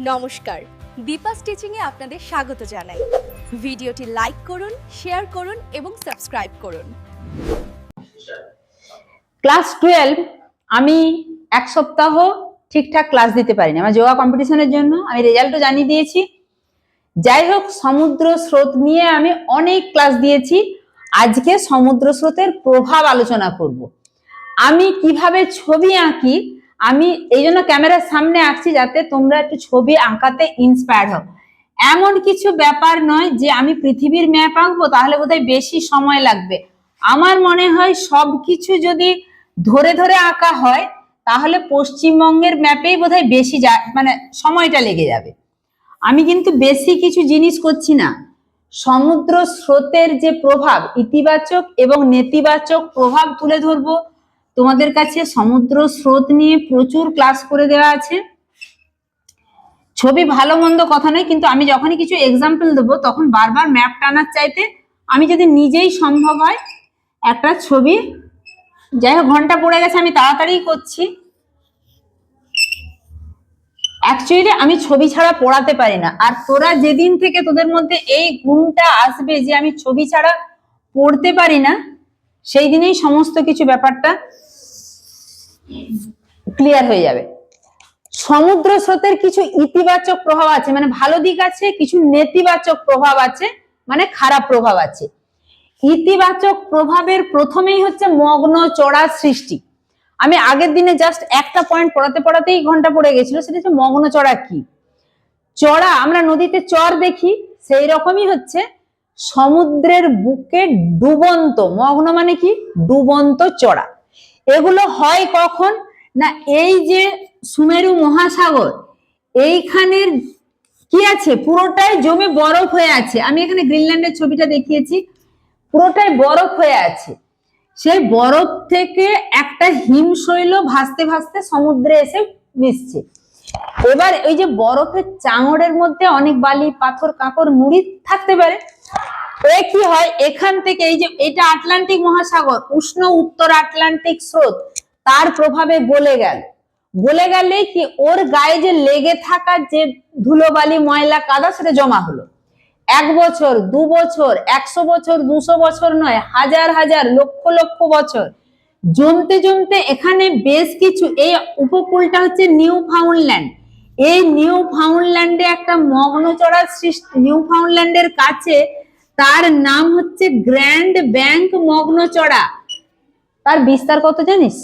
নমস্কার। দীপা স্টিচিংয়ে আপনাদের স্বাগত জানাই। ভিডিওটি লাইক করুন, শেয়ার করুন এবং সাবস্ক্রাইব করুন। ক্লাস টুয়েলভ, আমি এক সপ্তাহ ঠিকঠাক ক্লাস দিতে পারিনি। আমার যোগা কম্পিটিশনের জন্য আমি রেজাল্টও জানিয়ে দিয়েছি। যাই হোক, সমুদ্র স্রোত নিয়ে আমি অনেক ক্লাস দিয়েছি। আজকে সমুদ্র স্রোতের প্রভাব আলোচনা করব। আমি কীভাবে ছবি আঁকি আমি এই জন্য ক্যামেরার সামনে আঁকছি যাতে তোমরা একটু ছবি আঁকাতে ইন্সপায়ার্ড হও। এমন কিছু ব্যাপার নয় যে আমি পৃথিবীর ম্যাপ আঁকবো, তাহলে বোধহয় বেশি সময় লাগবে। আমার মনে হয় সব কিছু যদি ধরে ধরে আঁকা হয়, তাহলে পশ্চিমবঙ্গের ম্যাপেই বোধহয় বেশি যা মানে সময়টা লেগে যাবে। আমি কিন্তু বেশি কিছু জিনিস করছি না। সমুদ্র স্রোতের যে প্রভাব, ইতিবাচক এবং নেতিবাচক প্রভাব তুলে ধরবো। তোমাদের কাছে সমুদ্র স্রোত নিয়ে প্রচুর ক্লাস করে দেওয়া আছে। ছবি ভালো মন্দ কথা নয়, কিন্তু আমি যখনই কিছু এক্সাম্পল দেবো, তখন বারবার ম্যাপ টানার চাইতে আমি যদি নিজেই সম্ভব হয়, একটা ছবি, যাই হোক, ঘণ্টা পড়ে গেছে, আমি তাড়াতাড়ি করছি। অ্যাকচুয়ালি আমি ছবি ছাড়া পড়াতে পারি না। আর তোরা যেদিন থেকে তোদের মধ্যে এই গুণটা আসবে যে আমি ছবি ছাড়া পড়তে পারি না, সেই দিনেই সমস্ত কিছু ব্যাপারটা ক্লিয়ার হয়ে যাবে। সমুদ্র স্রোতের কিছু ইতিবাচক প্রভাব আছে মানে ভালো দিক আছে, কিছু নেতিবাচক প্রভাব আছে মানে খারাপ প্রভাব আছে। ইতিবাচক প্রভাবের প্রথমেই হচ্ছে মগ্ন চড়া সৃষ্টি। আমি আগের দিনে জাস্ট একটা পয়েন্ট পড়াতে পড়াতেই ঘণ্টা পড়ে গেছিল, সেটা হচ্ছে মগ্ন চড়া কি? চড়া, আমরা নদীতে চর দেখি, সেই রকমই হচ্ছে সমুদ্রের বুকে ডুবন্ত, মগ্ন মানে কি? ডুবন্ত চড়া। এগুলো হয় কখন? না, এই যে সুমেরু মহাসাগর, এইখানের কি আছে? পুরোটাই জমে বরফ হয়ে আছে। আমি এখানে গ্রিনল্যান্ডের ছবিটা দেখিয়েছি। পুরোটাই বরফ হয়ে আছে। সেই বরফ থেকে একটা হিমশৈল ভাসতে ভাসতে সমুদ্রে এসে মিশছে। এবার ওই যে বরফের চাঙড়ের মধ্যে অনেক বালি, পাথর কাঁকর মুড়ি থাকতে পারে। এ কি হয়? এখান থেকে এই যে, এটা আটলান্টিক মহাসাগর, উষ্ণ উত্তর আটলান্টিক স্রোত, তার প্রভাবে গলে গেল। গলে গেলে কি ওর গায়ে যে লেগে থাকা যে ধুলোবালি, ময়লা, কাদা, সেটা জমা হলো। এক বছর, দু বছর, একশো বছর, দুশো বছর নয়, হাজার হাজার, লক্ষ লক্ষ বছর। জমতে জমতে এখানে বেশ কিছু, এই উপকূলটা হচ্ছে নিউ ফাউন্ডল্যান্ড। এই নিউ ফাউন্ডল্যান্ডে একটা মগ্নচড়া সৃষ্টি, নিউ ফাউন্ডল্যান্ডের কাছে তার নাম হচ্ছে গ্র্যান্ড ব্যাংক মগ্নচড়া। তার বিস্তার কত জানিস?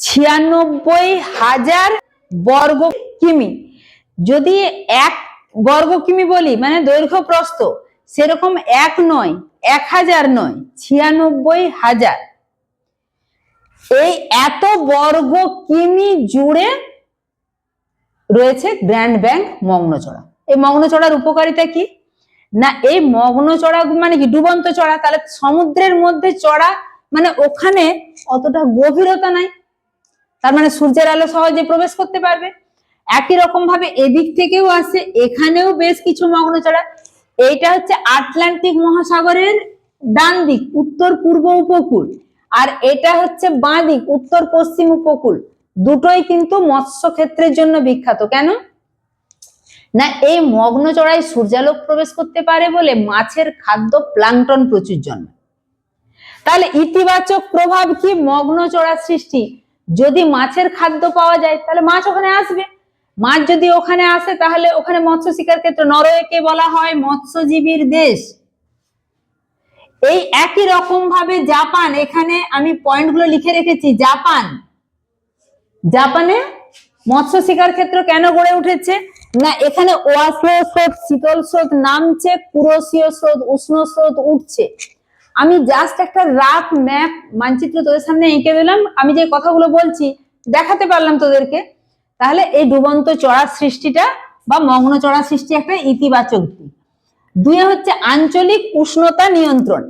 ছিয়ানব্বই হাজার বর্গ কিমি। যদি এক বর্গ কিমি বলি মানে দৈর্ঘ্য প্রস্থ সেরকম এক নয় এক হাজার নয় ছিয়ানব্বই হাজার। এই এত বর্গ কিমি জুড়ে রয়েছে গ্র্যান্ড ব্যাংক মগ্নচড়া। এই মগ্নচড়ার উপকারিতা কি? না, এই মগ্নচড়া মানে কি ডুবন্ত চড়া, তাহলে সমুদ্রের মধ্যে চড়া মানে ওখানে অতটা গভীরতা নাই। তার মানে সূর্যের আলো সহজে প্রবেশ করতে পারবে। একই রকম ভাবে এদিক থেকেও আসে এখানেও বেশ কিছু মগ্নচড়া এইটা হচ্ছে আটলান্টিক মহাসাগরের ডান দিক, উত্তর পূর্ব উপকূল। আর এটা হচ্ছে বাঁ দিক, উত্তর পশ্চিম উপকূল। দুটোই কিন্তু মৎস্য ক্ষেত্রের জন্য বিখ্যাত। কেন? না, এই মগ্ন চড়াই সূর্যালোক প্রবেশ করতে পারে বলে মাছের খাদ্য প্লাংটন প্রচুর জন্মে। তাহলে ইতিবাচক প্রভাব কি মগ্ন চড়া সৃষ্টি? যদি মাছের খাদ্য পাওয়া যায়, তাহলে মাছ ওখানে আসবে। মাছ যদি ওখানে আসে, তাহলে ওখানে মৎস্য শিকার ক্ষেত্র নরওয়েকে বলা হয় মৎস্যজীবীর দেশ। এই একই রকম ভাবে জাপান, এখানে আমি পয়েন্টগুলো লিখে রেখেছি, জাপান। জাপানে মৎস্য শিকার ক্ষেত্র কেন গড়ে উঠেছে? না, এখানে ওয়াসীয় স্রোত, শীতল স্রোত নামছে পুরসীয় স্রোত, উষ্ণ স্রোত উঠছে। আমি জাস্ট একটা রাফ ম্যাপ মানচিত্র তোদের সামনে এঁকে দিলাম। আমি যে কথাগুলো বলছি, দেখাতে পারলাম তোদেরকে। তাহলে এই ডুবন্ত চড়া সৃষ্টিটা বা মগ্ন চড়া সৃষ্টি একটা ইতিবাচক দিক। দুই হচ্ছে আঞ্চলিক উষ্ণতা নিয়ন্ত্রণ।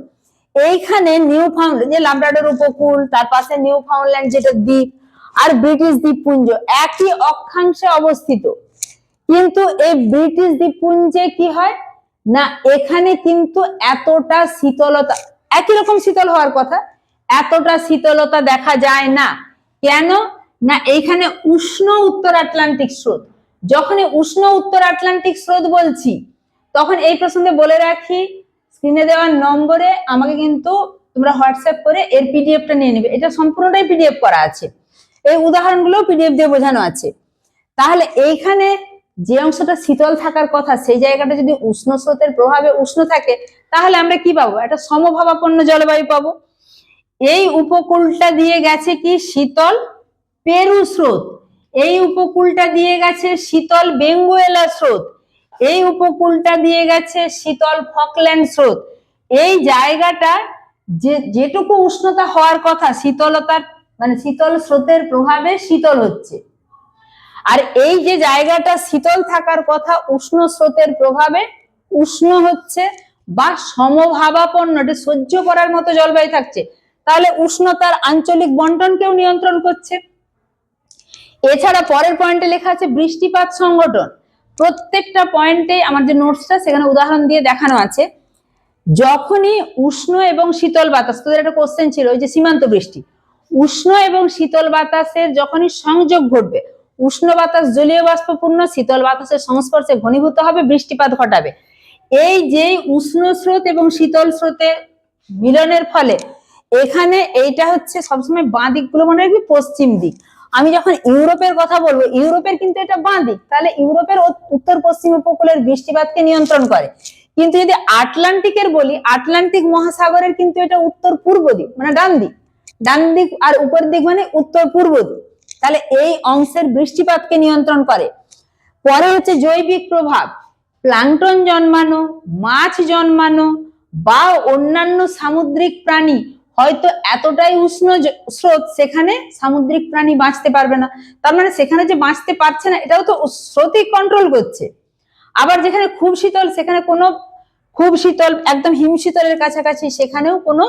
এইখানে নিউ ফাউন্ড যে লাবরাডোর উপকূল, তার পাশে নিউ ফাউন্ডল্যান্ড যেটা দ্বীপ, আর ব্রিটিশ দ্বীপপুঞ্জ, একই অক্ষাংশে অবস্থিত। কিন্তু এই ব্রিটিশ দ্বীপপুঞ্জে কি হয়? না, এখানে কিন্তু এতটা শীতলতা, একই রকম শীতল হওয়ার কথা, এতটা শীতলতা দেখা যায় না। কেন? না, এইখানে উষ্ণ উত্তর আটলান্টিক স্রোত। যখনই উষ্ণ উত্তর আটলান্টিক স্রোত বলছি, তখন এই প্রসঙ্গে বলে রাখি স্ক্রিনে দেওয়ার নম্বরে আমাকে কিন্তু তোমরা হোয়াটসঅ্যাপ করে এর পিডিএফটা নিয়ে নেবে। এটা সম্পূর্ণটাই পিডিএফ করা আছে। এই উদাহরণগুলো পিডিএফ দিয়ে বোঝানো আছে। তাহলে এইখানে যে অংশটা শীতল থাকার কথা, সেই জায়গাটা যদি উষ্ণ স্রোতের প্রভাবে উষ্ণ থাকে, তাহলে আমরা কি পাবো? একটা সমভাবাপন্ন জলবায়ু পাবো। এই উপকূলটা দিয়ে গেছে কি? শীতল পেরু স্রোত। এই উপকূলটা দিয়ে গেছে শীতল বেঙ্গুয়েলা স্রোত। এই উপকূলটা দিয়ে গেছে শীতল ফকল্যান্ড স্রোত। এই জায়গাটা যে, যেটুকু উষ্ণতা হওয়ার কথা, শীতলতার মানে শীতল স্রোতের প্রভাবে শীতল হচ্ছে। আর এই যে জায়গাটা শীতল থাকার কথা উষ্ণ স্রোতের প্রভাবে, উষ্ণ হচ্ছে বা সমভাবাপন্ন সহ্য করার মতো জলবায়ু থাকছে। তাহলে উষ্ণতার আঞ্চলিক বন্টনকেও নিয়ন্ত্রণ করছে। এছাড়া পরের পয়েন্টে লেখা আছে বৃষ্টিপাত সংগঠন। প্রত্যেকটা পয়েন্টে আমার যে নোটসটা, সেখানে উদাহরণ দিয়ে দেখানো আছে। যখনই উষ্ণ এবং শীতল বাতাস, তোদের একটা কোশ্চেন ছিল, ওই যে সীমান্ত বৃষ্টি। উষ্ণ এবং শীতল বাতাসের যখনই সংযোগ ঘটবে উষ্ণ বাতাস, জলীয় বাষ্পপূর্ণ, শীতল বাতাসের সংস্পর্শে ঘনীভূত হবে, বৃষ্টিপাত ঘটাবে। এই যে উষ্ণ স্রোত এবং শীতল স্রোতের মিলনের ফলে এখানে এইটা হচ্ছে সবসময় বাঁ দিকগুলো মনে রাখবি পশ্চিম দিক। আমি যখন ইউরোপের কথা বলব, ইউরোপের কিন্তু এটা বাঁ দিক। তাহলে ইউরোপের উত্তর পশ্চিম উপকূলের বৃষ্টিপাতকে নিয়ন্ত্রণ করে। কিন্তু যদি আটলান্টিকের বলি, আটলান্টিক মহাসাগরের কিন্তু এটা উত্তর পূর্ব দিক মানে ডান দিক। ডান দিক আর উপর দিক মানে উত্তর পূর্ব দিক। তাহলে এই অংশের বৃষ্টিপাতকে নিয়ন্ত্রণ করে। পরে হচ্ছে জৈবিক প্রভাব। প্লাঙ্কটন জন্মানো, মাছ জন্মানো বা অন্যান্য সামুদ্রিক প্রাণী হয়তো এতটাই উষ্ণ স্রোত সেখানে সামুদ্রিক প্রাণী বাঁচতে পারবে না। তার মানে সেখানে যে বাঁচতে পারছে না, এটাও তো স্রোতই কন্ট্রোল করছে। আবার যেখানে খুব শীতল, সেখানে কোনো খুব শীতল, একদম হিম শীতলের কাছাকাছি সেখানেও কোনো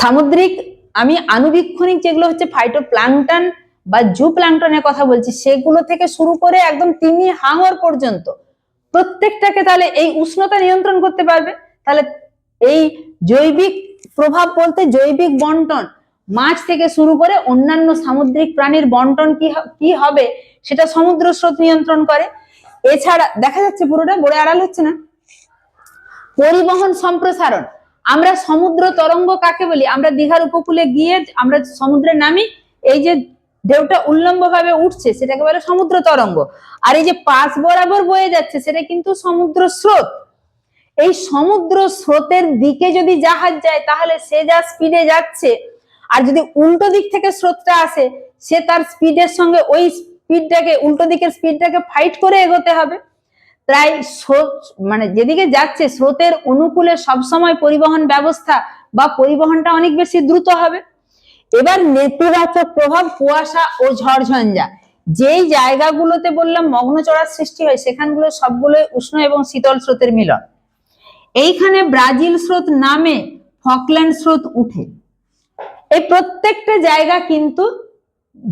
সামুদ্রিক আমি আনুবীক্ষণিক যেগুলো হচ্ছে ফাইটোপ্লাঙ্কটন বা জু প্লাঙ্কটনের কথা বলছি, সেগুলো থেকে শুরু করে একদম তিমি হাঙর পর্যন্ত প্রত্যেকটাকে তাহলে এই উষ্ণতা নিয়ন্ত্রণ করতে পারবে। তাহলে এই জৈবিক প্রভাব বলতে জৈবিক বন্টন, মাছ থেকে শুরু করে অন্যান্য সামুদ্রিক প্রাণীর বন্টন কি কি হবে সেটা সমুদ্র স্রোত নিয়ন্ত্রণ করে। এছাড়া, দেখা যাচ্ছে পুরোটা, বড় আড়াল হচ্ছে না। পরিবহন সম্প্রসারণ আমরা সমুদ্র তরঙ্গ কাকে বলি? আমরা দীঘার উপকূলে গিয়ে আমরা সমুদ্রে নামি এই যে ঢেউটা উল্লম্ব ভাবে উঠছে, সেটাকে বলে সমুদ্র তরঙ্গ। আর এই যে পাশ বরাবর বয়ে যাচ্ছে, সেটা কিন্তু সমুদ্র স্রোত। এই সমুদ্র স্রোতের দিকে যদি জাহাজ যায়, তাহলে সে যা স্পিডে যাচ্ছে, আর যদি উল্টো দিক থেকে স্রোতটা আসে, সে তার স্পিডের সঙ্গে ওই স্পিডটাকে উল্টো দিকের স্পিডটাকে ফাইট করে এগোতে হবে। প্রায় স্রোত মানে যেদিকে যাচ্ছে স্রোতের অনুকূলে সবসময় পরিবহন ব্যবস্থা বা পরিবহনটা অনেক বেশি দ্রুত হবে। এবার নেতিবাচক প্রভাব কুয়াশা ও ঝড়ঝঞ্ঝা। যেই জায়গাগুলোতে বললাম মগ্ন চড়ার সৃষ্টি হয়, সেখানগুলো সবগুলোই উষ্ণ এবং শীতল স্রোতের মিলন। এইখানে ব্রাজিল স্রোত নামে, ফকল্যান্ড স্রোত উঠে। এই প্রত্যেকটা জায়গা কিন্তু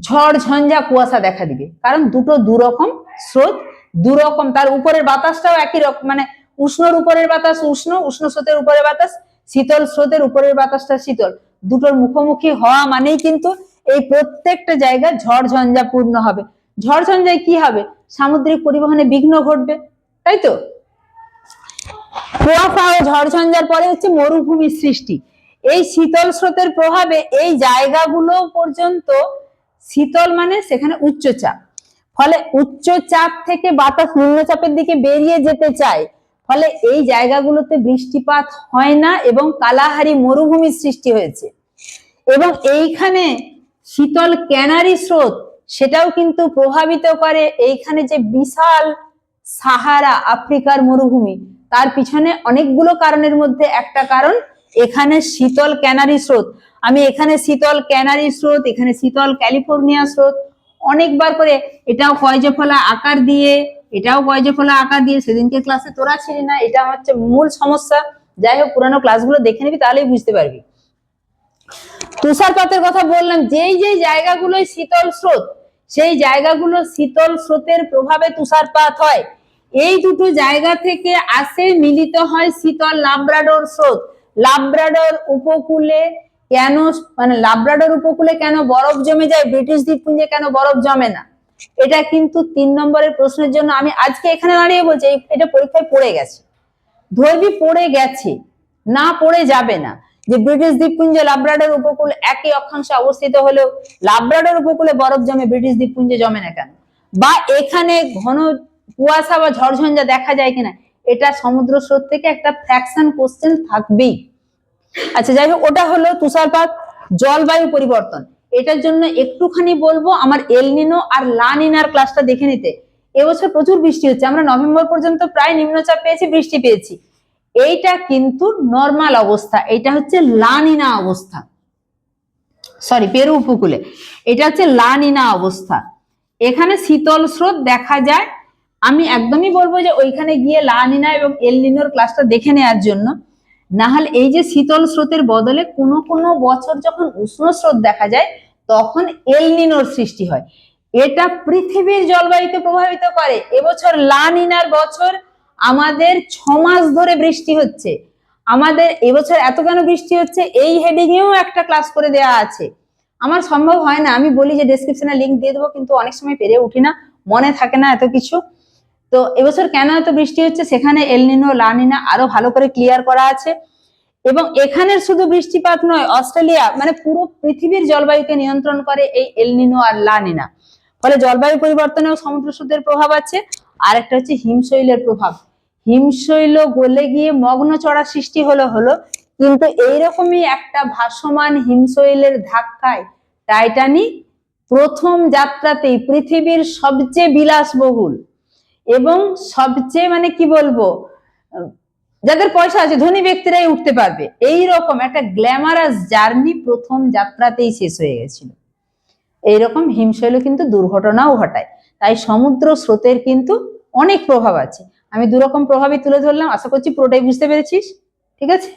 ঝড় ঝঞ্ঝা কুয়াশা দেখা দিবে। কারণ দুটো দুরকম স্রোত দুরকম, তার উপরের বাতাসটাও একই রকম মানে উষ্ণর উপরের বাতাস উষ্ণ উষ্ণ স্রোতের উপরের বাতাস, শীতল স্রোতের উপরের বাতাসটা শীতল। দুটোর মুখোমুখি হওয়া মানেই কিন্তু এই প্রত্যেকটা জায়গা ঝড় ঝঞ্ঝাপূর্ণ হবে। ঝড় ঝঞ্ঝায় কি হবে? সামুদ্রিক পরিবহনে বিঘ্ন ঘটবে, তাই তো? কুয়াশা ও ঝড়ঝঞ্ঝার পরে হচ্ছে মরুভূমির সৃষ্টি। এই শীতল স্রোতের প্রভাবে এই জায়গাগুলো পর্যন্ত শীতল মানে সেখানে উচ্চচাপ। ফলে উচ্চচাপ থেকে বাতাস নিম্নচাপের দিকে বেরিয়ে যেতে চায়। ফলে এই জায়গাগুলোতে বৃষ্টিপাত হয় না এবং কালাহারি মরুভূমির সৃষ্টি হয়েছে। এবং এইখানে শীতল ক্যানারি স্রোত, সেটাও কিন্তু প্রভাবিত করে এইখানে যে বিশাল সাহারা আফ্রিকার মরুভূমি, তার পিছনে অনেকগুলো কারণের মধ্যে একটা কারণ, এখানে শীতল ক্যানারি স্রোত। আমি এখানে শীতল ক্যানারি স্রোত, এখানে শীতল ক্যালিফোর্নিয়া স্রোত অনেকবার করে, এটাও কয়জফলা আকার দিয়ে, এটাও কয়জফলা আকার দিয়ে, সেদিনকে ক্লাসে তোরা ছিলি না, এটা হচ্ছে মূল সমস্যা। যাই হোক, পুরানো ক্লাসগুলো দেখে নিবি, তাহলেই বুঝতে পারবি। তুষারপাতের কথা বললাম, যেই যেই জায়গাগুলোয় শীতল স্রোত, সেই জায়গাগুলো শীতল স্রোতের প্রভাবে তুষারপাত হয়। এই দুটো জায়গা থেকে আসে মিলিত হয় শীতল লাব্রাডোর স্রোত। লাব্রাডোর উপকূলে কেন মানে লাব্রাডোর উপকূলে কেন বরফ জমে যায়, ব্রিটিশ দ্বীপপুঞ্জে কেন বরফ জমে না? এটা কিন্তু তিন নম্বরের প্রশ্নের জন্য আমি আজকে এখানে দাঁড়িয়ে বলছি এটা পরীক্ষায় পড়ে গেছে। ধরবি পড়ে গেছে, না পড়ে যাবে না। যে ব্রিটিশ দ্বীপপুঞ্জ লাব্রাডোর উপকূল একই অক্ষাংশে অবস্থিত হলেও লাব্রাডোর উপকূলে বরফ জমে, ব্রিটিশ দ্বীপপুঞ্জে জমে না কেন? বা এখানে ঘন কুয়াশা বা ঝড়ঝঞ্ঝা দেখা যায় কিনা, এটা সমুদ্র স্রোত থেকে একটা ফ্র্যাকশন কোশ্চেন থাকবেই। আচ্ছা যাই হোক, ওটা হলো তুষারপাত জলবায়ু পরিবর্তন। এটার জন্য একটুখানি বলব আমার এলনিনো আর লানিনার ক্লাসটা দেখে নিতে। এবছর প্রচুর বৃষ্টি হচ্ছে, আমরা নভেম্বর পর্যন্ত প্রায় নিম্নচাপ পেয়েছি, বৃষ্টি পেয়েছি। এইটা কিন্তু নর্মাল অবস্থা এটা হচ্ছে লানিনা অবস্থা। সরি পেরু উপকূলে। এটা হচ্ছে লানিনা অবস্থা। এখানে শীতল স্রোত দেখা যায়। আমি একদমই বলব যে ওইখানে গিয়ে লানিনা এবং এলনিনোর ক্লাসটা দেখে নেওয়ার জন্য। না হলে এই যে শীতল স্রোতের বদলে কোনো কোনো বছর যখন উষ্ণ স্রোত দেখা যায়, তখন এলনিনোর সৃষ্টি হয়। এটা পৃথিবীর জলবায়ুকে প্রভাবিত করে। এবছর লানিনার বছর আমাদের ছ মাস ধরে বৃষ্টি হচ্ছে। আমাদের এবছর এত কেন বৃষ্টি হচ্ছে? এই হেডিং এও একটা ক্লাস করে দেওয়া আছে। আমার সম্ভব হয় না, আমি বলি যে ডেসক্রিপশনে লিংক দিয়ে দেবো, কিন্তু অনেক সময় পেরে উঠি না। মনে থাকে না এত কিছু। তো এবছর কেন এত বৃষ্টি হচ্ছে? সেখানে এলনিনো লানিনা আরও ভালো করে ক্লিয়ার করা আছে। এবং এখানের শুধু বৃষ্টিপাত নয়, অস্ট্রেলিয়া মানে পুরো পৃথিবীর জলবায়ুকে নিয়ন্ত্রণ করে এই এলনিনো আর লানিনা ফলে জলবায়ু পরিবর্তনেও সমুদ্র স্রোতের প্রভাব আছে। আর একটা হচ্ছে হিমশৈলের প্রভাব। হিমশৈল গলে গিয়ে মগ্ন চড়া সৃষ্টি হলো হলো, কিন্তু এইরকমই একটা ভাসমান হিমশৈলের ধাক্কায় টাইটানিক প্রথম যাত্রাতেই পৃথিবীর সবচেয়ে বিলাসবহুল এবং সবচেয়ে মানে কি বলব, যাদের পয়সা আছে, ধনী ব্যক্তিরাই উঠতে পারবে। এই রকম একটা গ্ল্যামারাস জার্নি প্রথম যাত্রাতেই শেষ হয়ে গেছিল। এইরকম হিমশৈল কিন্তু দুর্ঘটনাও ঘটায়। তাই সমুদ্র স্রোতের কিন্তু অনেক প্রভাব আছে। আমি দুরকম প্রভাবই তুলে ধরলাম। আশা করছি পুরোটাই বুঝতে পেরেছিস? ঠিক আছে?